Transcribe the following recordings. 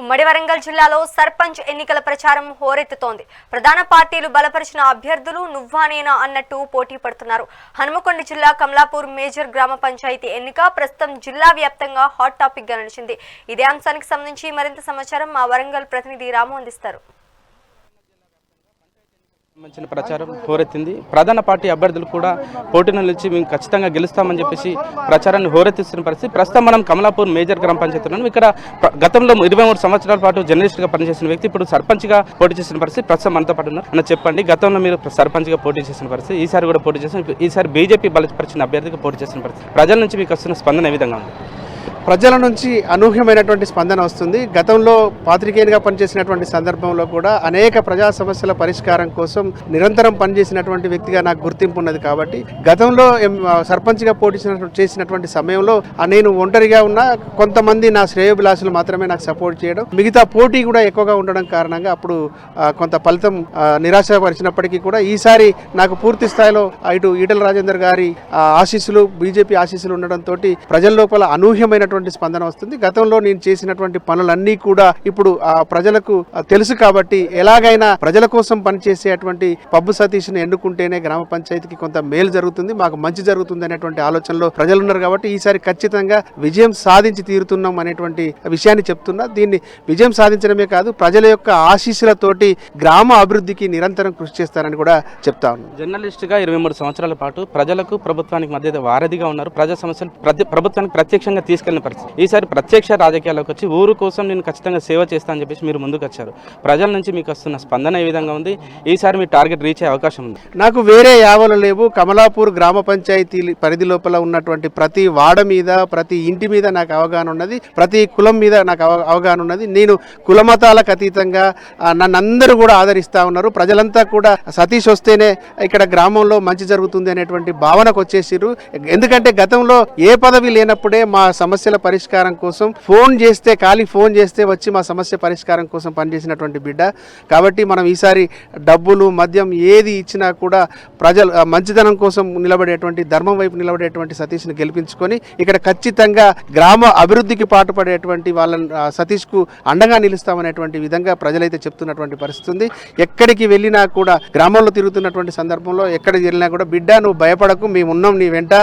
ఉమ్మడి వరంగల్ జిల్లాలో సర్పంచ్ ఎన్నికల ప్రచారం హోరెత్తుతోంది. ప్రధాన పార్టీలు బలపరిచిన అభ్యర్థులు నువ్వా నేనా అన్నట్టు పోటీ పడుతున్నారు. హనుమకొండ జిల్లా కమలాపూర్ మేజర్ గ్రామ పంచాయతీ ఎన్నిక ప్రస్తుతం జిల్లా వ్యాప్తంగా హాట్ టాపిక్గా నిలిచింది. ఇదే అంశానికి సంబంధించి మరింత సమాచారం మా వరంగల్ ప్రతినిధి రాము అందిస్తారు. సంబంధించిన ప్రచారం హోరెత్తింది. ప్రధాన పార్టీ అభ్యర్థులు కూడా పోటీలో నిలిచి మేము ఖచ్చితంగా గెలుస్తామని చెప్పేసి ప్రచారాన్ని హోరెత్తిస్తున్న పరిస్థితి. ప్రస్తుతం మనం కమలాపూర్ మేజర్ గ్రామ పంచాయతీ ఇక్కడ గతంలో ఇరవై మూడు సంవత్సరాల పాటు జర్నలిస్ట్గా పనిచేసిన వ్యక్తి ఇప్పుడు సర్పంచ్గా పోటీ చేసిన పరిస్థితి. ప్రస్తుతం మనతో పాటు ఉన్నారు. అని చెప్పండి గతంలో మీరు సర్పంచ్గా పోటీ చేసిన పరిస్థితి ఈసారి కూడా పోటీ చేసిన ఈసారి బీజేపీ బలపరిచిన అభ్యర్థిగా పోటీ చేసిన పరిస్థితి. ప్రజల నుంచి మీకు వస్తున్న స్పందన ఏ విధంగా ఉంది? ప్రజల నుంచి అనూహ్యమైనటువంటి స్పందన వస్తుంది. గతంలో పాత్రికేయునిగా పనిచేసినటువంటి సందర్భంలో కూడా అనేక ప్రజా సమస్యల పరిష్కారం కోసం నిరంతరం పనిచేసినటువంటి వ్యక్తిగా నాకు గుర్తింపు ఉన్నది కాబట్టి గతంలో సర్పంచ్గా పోటీ చేసినటువంటి- సమయంలో నేను ఒంటరిగా ఉన్న కొంతమంది నా శ్రేయోభిలాషులు మాత్రమే నాకు సపోర్ట్ చేయడం మిగతా పోటీ కూడా ఎక్కువగా ఉండడం కారణంగా అప్పుడు కొంత ఫలితం నిరాశపరిచినప్పటికీ కూడా ఈసారి నాకు పూర్తి స్థాయిలో ఇటు ఈటల రాజేందర్ గారి ఆ, ఆశీస్సులు బీజేపీ ఆశీస్సులు ఉండడంతో ప్రజల లోపల అనూహ్యమైనటువంటి స్పందన వస్తుంది. గతంలో నేను చేసినటువంటి పనులన్నీ కూడా ఇప్పుడు ఆ ప్రజలకు తెలుసు కాబట్టి ఎలాగైనా ప్రజల కోసం పనిచేసేటువంటి పబ్బు సతీష్ని ఎన్నుకుంటేనే గ్రామ పంచాయతీకి కొంత మేలు జరుగుతుంది. మాకు మంచి జరుగుతుంది అనేటువంటి ఆలోచనలో ప్రజలు ఉన్నారు కాబట్టి ఈసారి ఖచ్చితంగా విజయం సాధించి తీరుతున్నాం అనేటువంటి విషయాన్ని చెప్తున్నా. దీన్ని విజయం సాధించడమే కాదు ప్రజల యొక్క ఆశీస్సులతోటి గ్రామ అభివృద్ధికి నిరంతరం కృషి చేస్తానని కూడా చెప్తా ఉన్నాను జర్నలిస్ట్గా ఇరవై మూడు సంవత్సరాల పాటు ప్రజలకు ప్రభుత్వానికి మధ్య వారధిగా ఉన్నారు. ప్రజా సమస్యలు ప్రతి ప్రభుత్వానికి ప్రత్యక్షంగా తీసుకెళ్ళిన పరిస్థితి. ఈసారి ప్రత్యక్ష రాజకీయాల్లోకి వచ్చి ఊరు కోసం నేను ఖచ్చితంగా సేవ చేస్తా అని చెప్పేసి మీరు ముందుకు వచ్చారు. ప్రజల నుంచి మీకు వస్తున్న స్పందన ఏ విధంగా ఉంది? ఈసారి మీ టార్గెట్ రీచ్ అయ్యే అవకాశం ఉంది. నాకు వేరే యావలు లేవు. కమలాపూర్ గ్రామ పంచాయతీ పరిధి లోపల ఉన్నటువంటి ప్రతి వాడ మీద ప్రతి ఇంటి మీద నాకు అవగాహన ఉన్నది. ప్రతి కులం మీద నాకు అవ- అవగాహన ఉన్నది. నేను కులమతాలకు అతీతంగా నన్నందరూ నన్ను అందరూ కూడా ఆదరిస్తూ ఉన్నారు. ప్రజలంతా కూడా సతీష్ వస్తేనే ఇక్కడ గ్రామంలో మంచి జరుగుతుంది అనేటువంటి భావనకు వచ్చేసారు ఎందుకంటే గతంలో ఏ పదవి లేనప్పుడే మా సమస్య సమస్యల పరిష్కారం కోసం ఫోన్ చేస్తే ఖాళీ ఫోన్ చేస్తే వచ్చి మా సమస్య పరిష్కారం కోసం పనిచేసినటువంటి బిడ్డ. కాబట్టి మనం ఈసారి డబ్బులు మద్యం ఏది ఇచ్చినా కూడా ప్రజలు మంచితనం కోసం నిలబడేటువంటి ధర్మం వైపు నిలబడేటువంటి సతీష్ని గెలిపించుకొని ఇక్కడ ఖచ్చితంగా గ్రామ అభివృద్ధికి పాటుపడేటువంటి వాళ్ళని సతీష్కు అండగా నిలుస్తామనేటువంటి విధంగా ప్రజలైతే చెప్తున్నటువంటి పరిస్థితి ఉంది. ఎక్కడికి వెళ్ళినా కూడా గ్రామంలో తిరుగుతున్నటువంటి సందర్భంలో ఎక్కడికి వెళ్ళినా కూడా బిడ్డ నువ్వు భయపడకు మేము ఉన్నాం నీ వెంట.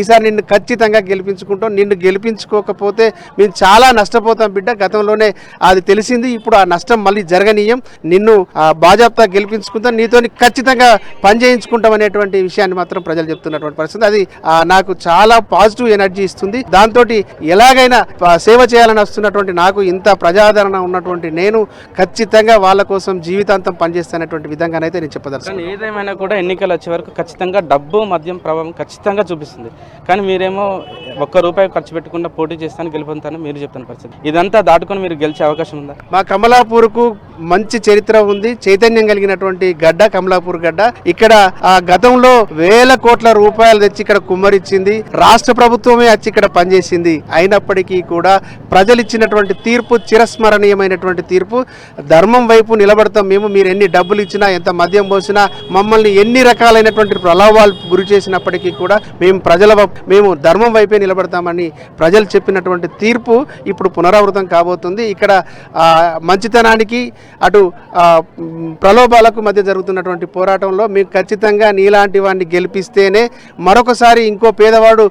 ఈసారి నిన్ను ఖచ్చితంగా గెలిపించుకుంటాం. నిన్ను తీసుకోకపోతే మేము చాలా నష్టపోతాం బిడ్డ. గతంలోనే అది తెలిసింది. ఇప్పుడు ఆ నష్టం మళ్ళీ జరగనీయం. నిన్ను ఆ, బాజాప్తా గెలిపించుకుంటాం. నీతో ఖచ్చితంగా పనిచేయించుకుంటాం అనేటువంటి విషయాన్ని మాత్రం ప్రజలు చెప్తున్నటువంటి పరిస్థితి. అది నాకు చాలా పాజిటివ్ ఎనర్జీ ఇస్తుంది. దాంతో ఎలాగైనా సేవ చేయాలని వస్తున్నటువంటి నాకు ఇంత ప్రజాదరణ ఉన్నటువంటి నేను ఖచ్చితంగా వాళ్ళ కోసం జీవితాంతం పనిచేస్తున్నటువంటి విధంగానైతే నేను చెప్పదలుచుకున్నాను ఏదేమైనా కూడా ఎన్నికలు వచ్చే వరకు ఖచ్చితంగా డబ్బు మద్యం ప్రభావం ఖచ్చితంగా చూపిస్తుంది. కానీ మీరేమో ఒక్క రూపాయి ఖర్చు పెట్టకుండా పోటీ చేస్తాను గెలుపొందుతాను మీరు చెప్తున్న పరిస్థితి. ఇదంతా దాటుకొని మీరు గెలిచే అవకాశం ఉందా? మా కమలాపూర్కు మంచి చరిత్ర ఉంది చైతన్యం కలిగినటువంటి గడ్డ కమలాపూర్ గడ్డ. ఇక్కడ ఆ గతంలో వేల కోట్ల రూపాయలు తెచ్చి ఇక్కడ కుమ్మరిచ్చింది రాష్ట్ర ప్రభుత్వమే వచ్చి ఇక్కడ పనిచేసింది. అయినప్పటికీ కూడా ప్రజలు ఇచ్చినటువంటి తీర్పు చిరస్మరణీయమైనటువంటి తీర్పు ధర్మం వైపు నిలబడతాం మేము మీరు ఎన్ని డబ్బులు ఇచ్చినా ఎంత మద్యం పోసినా మమ్మల్ని ఎన్ని రకాలైనటువంటి ప్రలోభాలు గురి చేసినప్పటికీ కూడా మేము ప్రజల వైపు- మేము ధర్మం వైపే నిలబడతామని ప్రజలు చెప్పినటువంటి తీర్పు ఇప్పుడు పునరావృతం కాబోతుంది. ఇక్కడ మంచితనానికి అటు ప్రలోభాలకు మధ్య జరుగుతున్నటువంటి పోరాటంలో మీకు ఖచ్చితంగా నీలాంటి వాడిని గెలిపిస్తేనే మరొకసారి ఇంకో పేదవాడు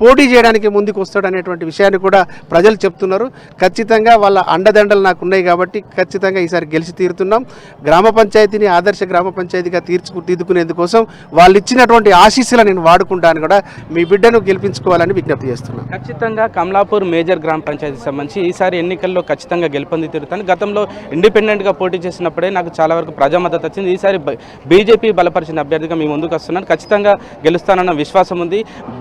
పోటీ చేయడానికి ముందుకు వస్తాడు అనేటువంటి విషయాన్ని కూడా ప్రజలు చెప్తున్నారు. ఖచ్చితంగా వాళ్ళ అండదండలు నాకు ఉన్నాయి కాబట్టి ఖచ్చితంగా ఈసారి గెలిచి తీరుతున్నాం. గ్రామ పంచాయతీని ఆదర్శ గ్రామ పంచాయతీగా తీర్చుకు తీర్చుకునేందుకోసం వాళ్ళు ఇచ్చినటువంటి ఆశీస్సులు నేను వాడుకుంటాను కూడా మీ బిడ్డను గెలిపించుకోవాలని విజ్ఞప్తి చేస్తున్నాను ఖచ్చితంగా కమలాపూర్ మేజర్ గ్రామ పంచాయతీ సంబంధించి ఈసారి ఎన్నికల్లో ఖచ్చితంగా గెలుపొంది తీరుతాను. గతంలో ఇండిపెండెంట్ ఇండిపెండెంట్గా పోటీ చేసినప్పుడే నాకు చాలా వరకు ప్రజా మద్దతు వచ్చింది. ఈసారి బీజేపీ బలపరిచిన అభ్యర్థిగా మీ ముందుకు వస్తున్నాను. ఖచ్చితంగా గెలుస్తానన్న విశ్వాసం ఉంది.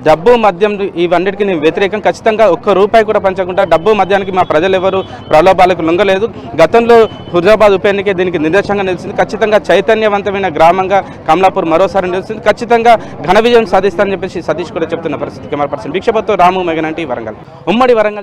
డబ్బు మద్యం ఇవన్నిటికీ నేను వ్యతిరేకం. ఖచ్చితంగా ఒక్క రూపాయి కూడా పంచకుండా డబ్బు మద్యానికి మా ప్రజలు ఎవరు ప్రలోభాలకు లొంగలేదు. గతంలో హుజాబాద్ ఉప ఎన్నికే దీనికి నిదర్శనంగా నిలిచింది. ఖచ్చితంగా చైతన్యవంతమైన గ్రామంగా కమలాపూర్ మరోసారి నిలుస్తుంది ఖచ్చితంగా ఘన విజయం సాధిస్తానని చెప్పేసి సతీష్ కూడా చెప్తున్న పరిస్థితి. కెమెరా పర్సన్ భిక్షపత్తో రాము మెగనంటి వరంగల్. ఉమ్మడి వరంగల్